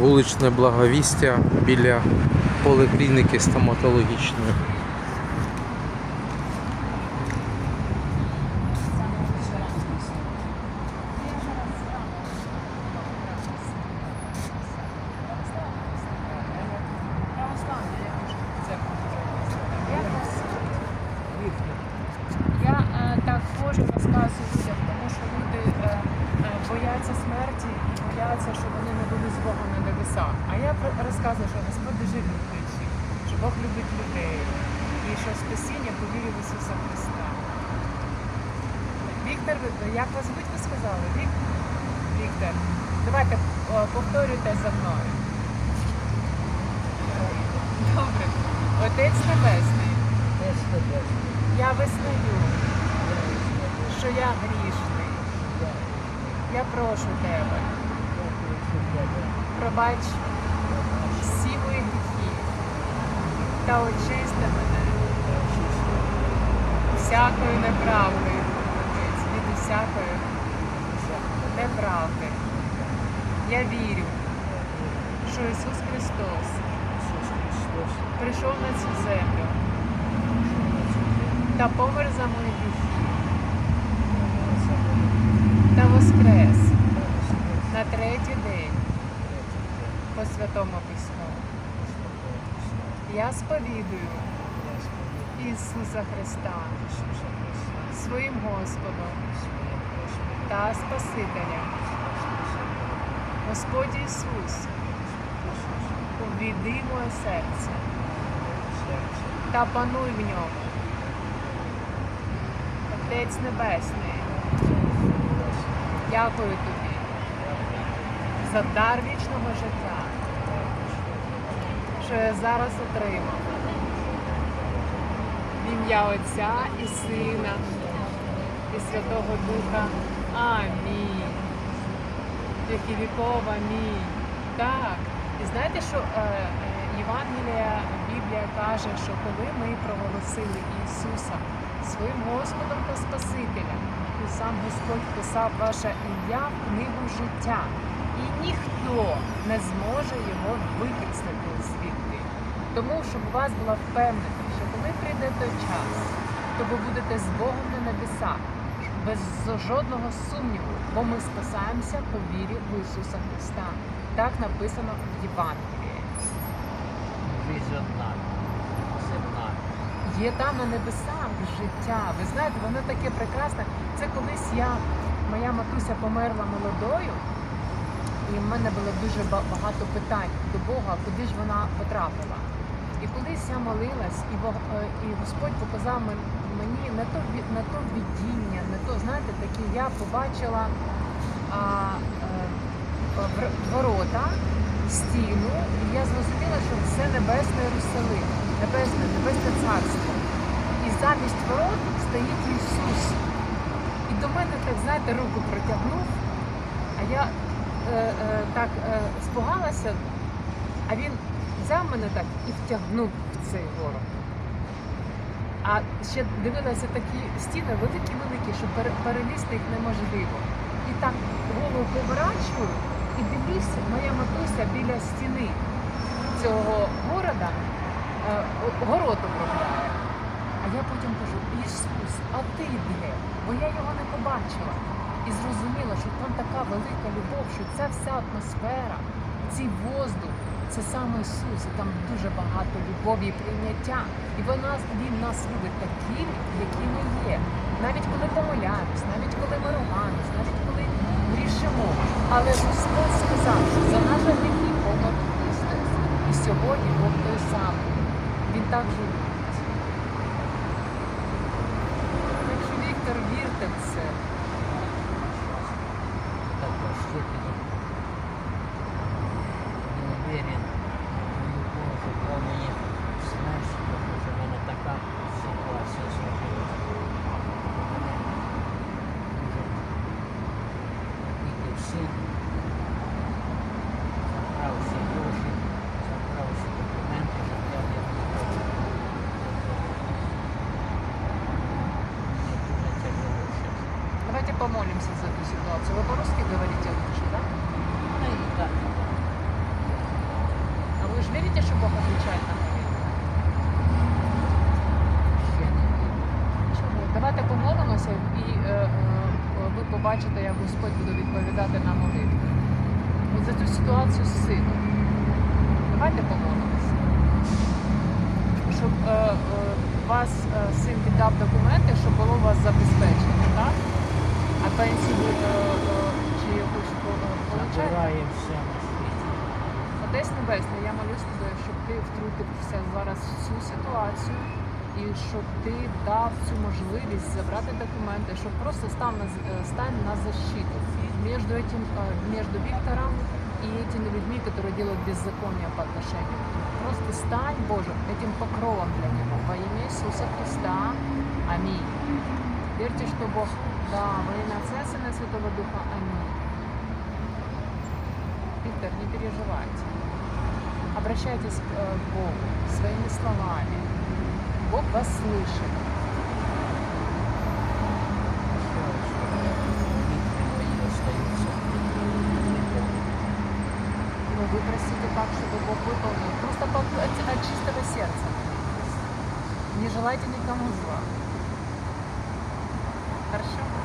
вуличне благовістя біля поліклініки стоматологічної. Я е, так ходжу, розказую тому що люди е, е, бояться смерті бояться, що вони не будуть з Богом на небесах. А я розказую, що Господь дуже люблячий, що Бог любить людей і що спасіння по вірі в Ісуса Христа. Віктор, як вас звуть, ви сказали? Вік... Віктор. Давайте повторюйте за мною. Добре. Отець Небесний, я визнаю, що я грішний. Я прошу тебе, пробач всі мої гріхи. Та очисти мене. Всякої неправди, Отець, від усякої неправди. Я вірю, що Ісус Христос прийшов на цю землю та помер за мої гріхи та воскрес на третій день по святому Письму. Я сповідую Ісуса Христа своїм Господом та Спасителем. Господь Ісус, увійди моє серце та пануй в ньому. Отець Небесний, дякую тобі за дар вічного життя, що я зараз отримав. Ім'я Отця і Сина і Святого Духа. Амінь. Які віков, амінь. Так. І знаєте, що е, е, Євангелія, Біблія каже, що коли ми проголосили Ісуса своїм Господом та Спасителем, то сам Господь писав ваше ім'я в книгу життя. І ніхто не зможе його викреслити звідти. Тому, щоб у вас була впевненість, що коли прийде той час, то ви будете з Богом на небесах, без жодного сумніву, бо ми спасаємося по вірі в Ісуса Христа. Так написано в Євангелії. Жизнь одна, земна. Є там на небесах життя. Ви знаєте, воно таке прекрасне. Це колись я, моя матуся померла молодою, і в мене було дуже багато питань до Бога, куди ж вона потрапила. І колись я молилась, і, Бог- е, і Господь показав мені не то, не то видіння, не то, знаєте, такі я побачила а, е, вр- ворота, стіну, і я зрозуміла, що це небесний Єрусалим, небесне, небесне царство. І замість ворот стоїть Ісус. І до мене так, знаєте, руку протягнув, а я е, е, так е, спугалася, а він взяв мене так і втягнув в цей город. А ще дивилася такі стіни великі-великі, що перелізти їх неможливо. І так голову поворачую і дивлюся, моя матуся біля стіни цього города е, о- город обробляє. А я потім кажу, Ісус, а ти де? Бо я його не побачила. І зрозуміла, що там така велика любов, що ця вся атмосфера, цей воздух, це саме Ісус, і там дуже багато любові і прийняття. І вона, Він нас любить такі, які ми є. Навіть коли помиляємось, навіть коли ми ругаємось, навіть коли грішимо. Але Господь сказав, що за наші гріхи помер Христос. І сьогодні Бог той самий. Він так же любить. Так що, Віктор, вірте в це. Такой степени не уверен. Ну, Боже, бо мені, знаєш, Боже, в мене така ситуація сложилась. У мене дуже тільки син забрав всі гроші, забрав всі документи, забрав я Мне дуже тяжело сейчас. Давайте помолимся за эту ситуацию. Вы по-русски говорите верите, что Бог отвечает на молитву? Чому? Давайте помолимося і е, е, ви побачите, як Господь буде відповідати на молитву. От за цю ситуацію з сином. Давайте помолимося. Щоб е, е, вас е, син віддав документи, щоб було вас забезпечено, так? А пенсію е, е, чи якусь получаєте? Забираємося. Отець Небесний, я молюсь тебе, щоб ти втрутився зараз в цю ситуацію і щоб ти дав цю можливість забрати документи, щоб просто став на, з- э, стань на защиту между этим, э, между Виктором и этими людьми, которые делают беззаконие по отношению к нему. Просто стань, Боже, этим покровом для него. Во имя Иисуса Христа. Аминь. Верьте, что Бог, да, во имя Отца, Сына и Святого Духа. Аминь. Виктор, не переживайте. Обращайтесь к э, Богу своими словами. Бог вас слышит. Но вы просите так, чтобы Бог выполнил. Просто от, от чистого сердца. Не желайте никому зла. Хорошо?